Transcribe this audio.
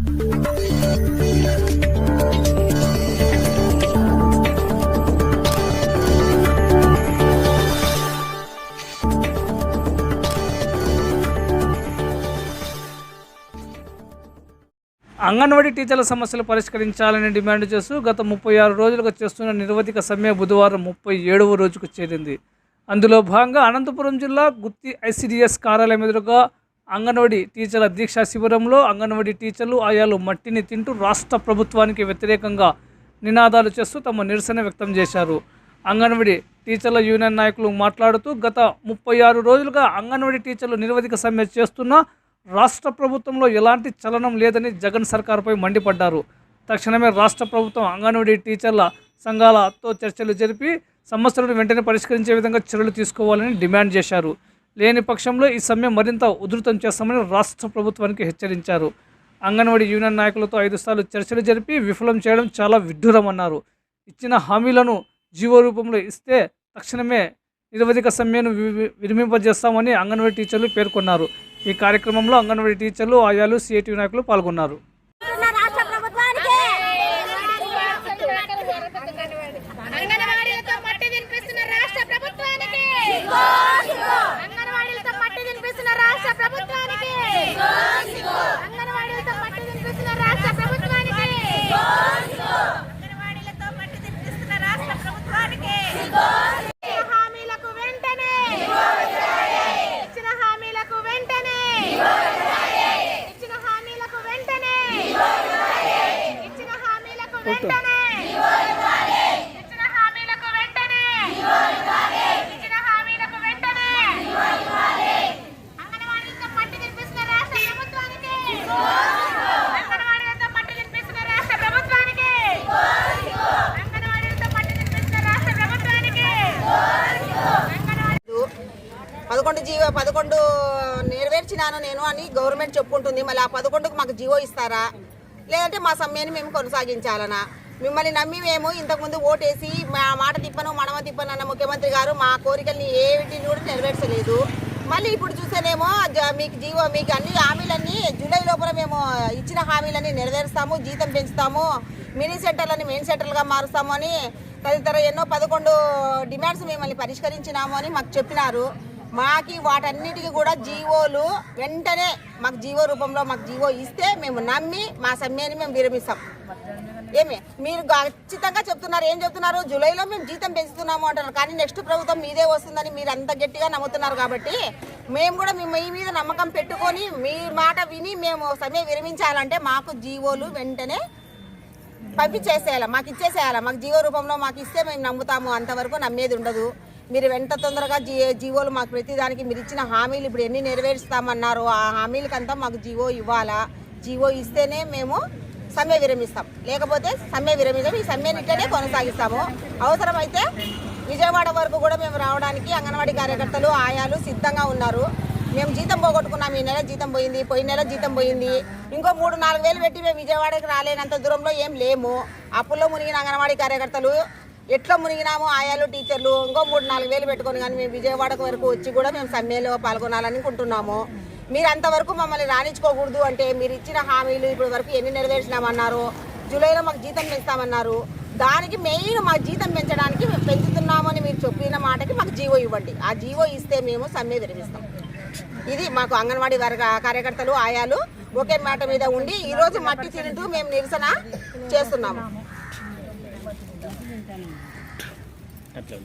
అంగన్వాడీ టీచర్ల సమస్యలు పరిష్కరించాలని డిమాండ్ చేస్తూ గత ముప్పై ఆరు రోజులుగా చేస్తున్న నిరవధిక సమ్మె బుధవారం ముప్పై ఏడవ రోజుకు చేరింది. అందులో భాగంగా అనంతపురం జిల్లా గుత్తి ఐసిడిఎస్ కార్యాలయం ఎదురుగా అంగన్వాడీ టీచర్ల దీక్షా శిబిరంలో అంగన్వాడీ టీచర్లు ఆయాలు మట్టిని తింటూ రాష్ట్ర ప్రభుత్వానికి వ్యతిరేకంగా నినాదాలు చేస్తూ తమ నిరసన వ్యక్తం చేశారు. అంగన్వాడీ టీచర్ల యూనియన్ నాయకులు మాట్లాడుతూ గత ముప్పై ఆరు రోజులుగా అంగన్వాడీ టీచర్లు నిరవధిక సమ్మె చేస్తున్నా రాష్ట్ర ప్రభుత్వంలో ఎలాంటి చలనం లేదని జగన్ సర్కార్పై మండిపడ్డారు. తక్షణమే రాష్ట్ర ప్రభుత్వం అంగన్వాడీ టీచర్ల సంఘాలతో చర్చలు జరిపి సమస్యలను వెంటనే పరిష్కరించే విధంగా చర్యలు తీసుకోవాలని డిమాండ్ చేశారు. లేని పక్షంలో ఈ సమ్మె మరింత ఉధృతం చేస్తామని రాష్ట్ర ప్రభుత్వానికి హెచ్చరించారు. అంగన్వాడీ యూనియన్ నాయకులతో ఐదు సార్లు చర్చలు జరిపి విఫలం చేయడం చాలా విడ్డూరమన్నారు. ఇచ్చిన హామీలను జీవో రూపంలో ఇస్తే తక్షణమే నిరవధిక సమ్మెను వి- విరమింపజేస్తామని అంగన్వాడీ టీచర్లు పేర్కొన్నారు. ఈ కార్యక్రమంలో అంగన్వాడీ టీచర్లు ఆయాలు సిఐటి నాయకులు పాల్గొన్నారు. రాష్ట్ర ప్రభుత్వానికి అంగన్వాడీలతో మట్టి తినిపిస్తున్న రాష్ట్ర ప్రభుత్వానికి అంగన్వాడీలతో మట్టి తినిపిస్తున్న రాష్ట్ర ప్రభుత్వానికి అంగన్వాడీలతో మట్టి తినిపిస్తున్న రాష్ట్ర ప్రభుత్వానికి అంగన్వాడీలతో మట్టి తినిపిస్తున్న రాష్ట్ర ప్రభుత్వానికి ఇచ్చిన హామీలకు వెంటనే ఇచ్చిన హామీలకు వెంటనే ఇచ్చిన హామీలకు వెంటనే ఇచ్చిన హామీలకు వెంటనే ఇచ్చిన హామీలకు వెంటనే ఇచ్చిన హామీలకు వెంటనే అంగన్వాడీలతో పట్టి తినిపిస్తున్న రాష్ట్ర ప్రభుత్వానికి అంగన్వాడీలతో పట్టి తినిపిస్తున్న రాష్ట్ర ప్రభుత్వానికి అంగన్వాడీలతో పట్టి తినిపిస్తున్న రాష్ట్ర ప్రభుత్వానికి అంగన్వాడీ పదకొండు జీవో పదకొండు నెరవేర్చినాను నేను అని గవర్నమెంట్ చెప్పుకుంటుంది. మళ్ళీ ఆ పదకొండుకు మాకు జీవో ఇస్తారా? లేదంటే మా సమ్మెని మేము కొనసాగించాలనా? మిమ్మల్ని నమ్మి మేము ఇంతకుముందు ఓటేసి మా మాట తిప్పను మనమ తిప్పను అన్న ముఖ్యమంత్రి గారు మా కోరికల్ని ఏమిటి కూడా నెరవేర్చలేదు. మళ్ళీ ఇప్పుడు చూస్తేనేమో మీకు జీవో మీకు అన్ని హామీలన్నీ జూలై లోపల మేము ఇచ్చిన హామీలన్నీ నెరవేరుస్తాము జీతం పెంచుతాము మినీ సెంటర్లని మెయిన్ సెంటర్లుగా మారుస్తాము అని తదితర ఎన్నో పదకొండు డిమాండ్స్ మిమ్మల్ని పరిష్కరించినాము అని మాకు చెప్పినారు. మాకి వాటన్నిటికీ కూడా జీవోలు వెంటనే మాకు జీవో రూపంలో మాకు జీవో ఇస్తే మేము నమ్మి మా సమ్మెని మేము విరమిస్తాం. ఏమి? మీరు ఖచ్చితంగా చెప్తున్నారు. ఏం చెప్తున్నారు? జూలైలో మేము జీతం పెంచుతున్నాము అంటున్నారు. కానీ నెక్స్ట్ ప్రభుత్వం మీదే వస్తుందని మీరు అంత గట్టిగా నమ్ముతున్నారు కాబట్టి మేము కూడా మీ మీ మీద నమ్మకం పెట్టుకొని మీ మాట విని మేము సమ్మె విరమించాలంటే మాకు జీవోలు వెంటనే పంపించేసేయాలి? మాకు ఇచ్చేసేయాలి? మాకు జీవో రూపంలో మాకు ఇస్తే మేము నమ్ముతాము. అంతవరకు నమ్మేది ఉండదు. మీరు వెంట తొందరగా జీ జీవోలు మాకు ప్రతిదానికి మీరు ఇచ్చిన హామీలు ఇప్పుడు ఎన్ని నెరవేరుస్తామన్నారు? ఆ హామీలకంతా మాకు జీవో ఇవ్వాలా? జీవో ఇస్తేనే మేము సమ్మె విరమిస్తాం. లేకపోతే సమ్మె విరమిస్తాం ఈ సమ్మెనిట్టనే కొనసాగిస్తాము. అవసరమైతే విజయవాడ వరకు కూడా మేము రావడానికి అంగన్వాడీ కార్యకర్తలు ఆయాలు సిద్ధంగా ఉన్నారు. మేము జీతం పోగొట్టుకున్నాం. ఈ నెల జీతం పోయింది పోయిన నెల జీతం పోయింది. ఇంకో మూడు నాలుగు వేలు పెట్టి మేము విజయవాడకి రాలేనంత దూరంలో ఏం లేము. అప్పుల్లో మునిగిన అంగన్వాడీ కార్యకర్తలు ఎట్లా మునిగినాము ఆయాలు టీచర్లు ఇంకో మూడు నాలుగు వేలు పెట్టుకొని కానీ మేము విజయవాడ వరకు వచ్చి కూడా మేము సమ్మెలో పాల్గొనాలనుకుంటున్నాము మీరు అంతవరకు మమ్మల్ని రాణించుకోకూడదు అంటే మీరు ఇచ్చిన హామీలు ఇప్పటి వరకు ఎన్ని నెరవేర్చినామన్నారు? జూలైలో మాకు జీతం పెంచుతామన్నారు. దానికి మెయిన్ మా జీతం పెంచడానికి మేము పెంచుతున్నామని మీరు చెప్పిన మాటకి మాకు జీవో ఇవ్వండి. ఆ జీవో ఇస్తే మేము సమ్మె విరమిస్తాం ఇది మాకు అంగన్వాడీ వర్గ కార్యకర్తలు ఆయాలు ఒకే మాట మీద ఉండి ఈరోజు మట్టి తింటూ మేము నిరసన చేస్తున్నాము. అట్లా.